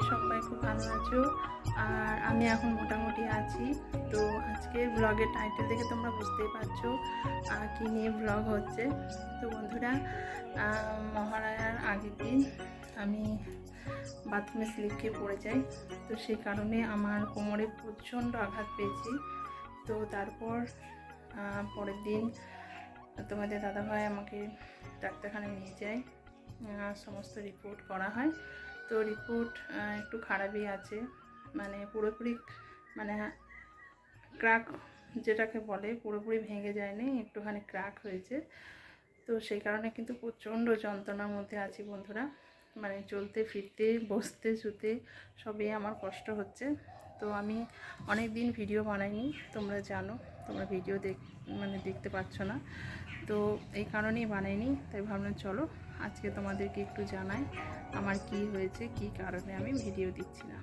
ভালো আছো। আর আমি এখন মোটামুটি আছি। তো আজকে ব্লগের টাইটেল দেখে তোমরা বুঝতেই পারছ কী নিয়ে ব্লগ হচ্ছে। তো বন্ধুরা মহারায়ার আগের দিন আমি বাথরুমে স্লিপ খেয়ে পড়ে যাই। তো সেই কারণে আমার কোমরে প্রচণ্ড আঘাত পেয়েছি। তো তারপর পরের দিন তোমাদের দাদাভাই আমাকে ডাক্তারখানায় নিয়ে যায়। সমস্ত রিপোর্ট করা হয়। তো রিপোর্ট একটু খারাপই আছে। মানে পুরোপুরি মানে ক্র্যাক যেটাকে বলে, পুরোপুরি ভেঙে যায়নি, একটুখানি ক্র্যাক হয়েছে। তো সেই কারণে কিন্তু প্রচণ্ড যন্ত্রণার মধ্যে আছি বন্ধুরা। মানে চলতে, ফিরতে, বসতে, শুতে সবই আমার কষ্ট হচ্ছে। তো আমি অনেক দিন ভিডিও বানাইনি, তোমরা জানো, তোমরা ভিডিও দেখ মানে দেখতে পাচ্ছ না। তো এই কারণেই বানাইনি, তাই ভাবলাম চলো আজকে তোমাদেরকে একটু জানাই আমার কি হয়েছে, কি কারণে আমি ভিডিও দিচ্ছি না।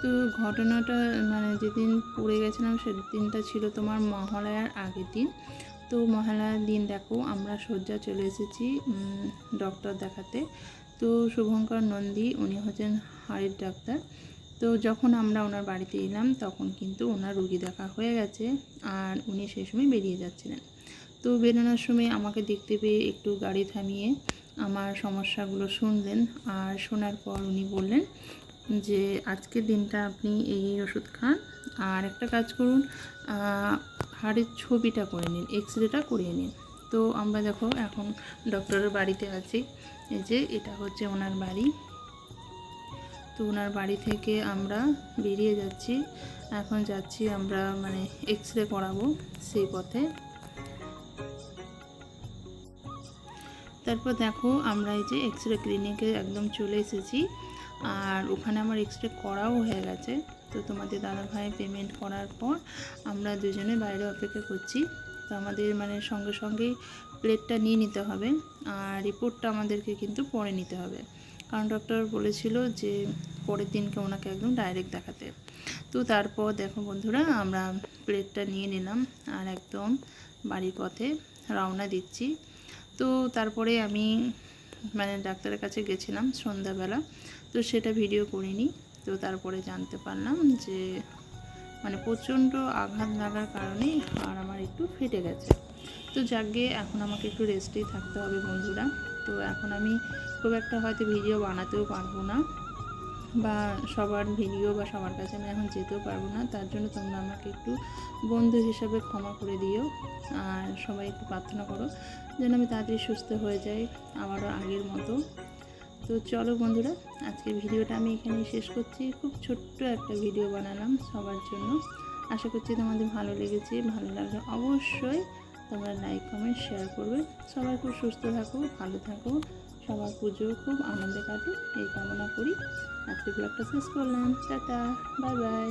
তো ঘটনাটা মানে যেদিন পড়ে গেছিলাম, সেদিনটা ছিল তোমার মহালয়ার আগের দিন। তো মহালয়ার দিন দেখো, আমরা শয্যা চলে এসেছি ডক্টর দেখাতে। তো শুভঙ্কর নন্দী, উনি হচ্ছেন হাড়ের ডাক্তার তো যখন আমরা ওনার বাড়িতে এলাম, তখন কিন্তু ওনার রুগী দেখা হয়ে গেছে আর উনি সেই সময় বেরিয়ে যাচ্ছিলেন। তো বেরোনোর সময় আমাকে দেখতে পেয়ে একটু গাড়ি থামিয়ে আমার সমস্যাগুলো শুনলেন আর শোনার পর উনি বললেন যে, আজকের দিনটা আপনি এই ওষুধ খান আর একটা কাজ করুন হাড়ের ছবিটা করে নিন এক্স রেটা করিয়ে নিন। তো আমরা দেখো এখন ডক্টরের বাড়িতে আছি। এই যে এটা হচ্ছে ওনার বাড়ি। তো ওনার বাড়ি থেকে আমরা বেরিয়ে যাচ্ছি। এখন যাচ্ছি আমরা মানে এক্স রে করাবো সেই পথে। তারপর দেখো আমরা এই যে এক্স রে ক্লিনিকে একদম চলে এসেছি। আর ওখানে আমার এক্স রে করাও হয়ে গেছে। তো তোমাদের দাদা ভাই পেমেন্ট করার পর আমরা দুজনে বাইরে অপেক্ষা করছি। তো আমাদের মানে সঙ্গে সঙ্গেই প্লেটটা নিয়ে নিতে হবে আর রিপোর্টটা আমাদেরকে কিন্তু পরে নিতে হবে। কারণ ডক্টর বলেছিল যে পরের দিনকে ওনাকে একদম ডাইরেক্ট দেখাতে। তো তারপর দেখো বন্ধুরা, আমরা প্লেটটা নিয়ে নিলাম আর একদম বাড়ির পথে রওনা দিচ্ছি। তো তারপরে আমি মানে ডাক্তারের কাছে গেছিলাম সন্ধ্যাবেলা। তো সেটা ভিডিও করিনি। তো তারপরে জানতে পারলাম যে মানে প্রচণ্ড আঘাত লাগার কারণে হাড় আমার একটু ফেটে গেছে। তো যাকে এখন আমাকে একটু রেস্টেই থাকতে হবে বন্ধুরা। তো এখন আমি খুব একটা হয়তো ভিডিও বানাতেও পারব না বা সবার ভিডিও বা সবার কাছে আমি এখন যেতেও পারব না। তার জন্য তোমরা আমাকে একটু বন্ধু হিসাবে ক্ষমা করে দিও আর সবাই একটু প্রার্থনা করো যেন আমি তাড়াতাড়ি সুস্থ হয়ে যাই আবারও আগের মতো। তো চলো বন্ধুরা, আজকের ভিডিওটা আমি এখানেই শেষ করছি। খুব ছোট্ট একটা ভিডিও বানালাম সবার জন্য। আশা করছি তোমাদের ভালো লেগেছে, ভালো লাগলে অবশ্যই তোমরা লাইক কমেন্ট শেয়ার করবে। সবাই খুব সুস্থ থাকো, ভালো থাকো। সবার পুজো খুব আনন্দে কাটুক, এই কামনা করি। আজকে ব্লগটা শেষ করলাম। Tata bye bye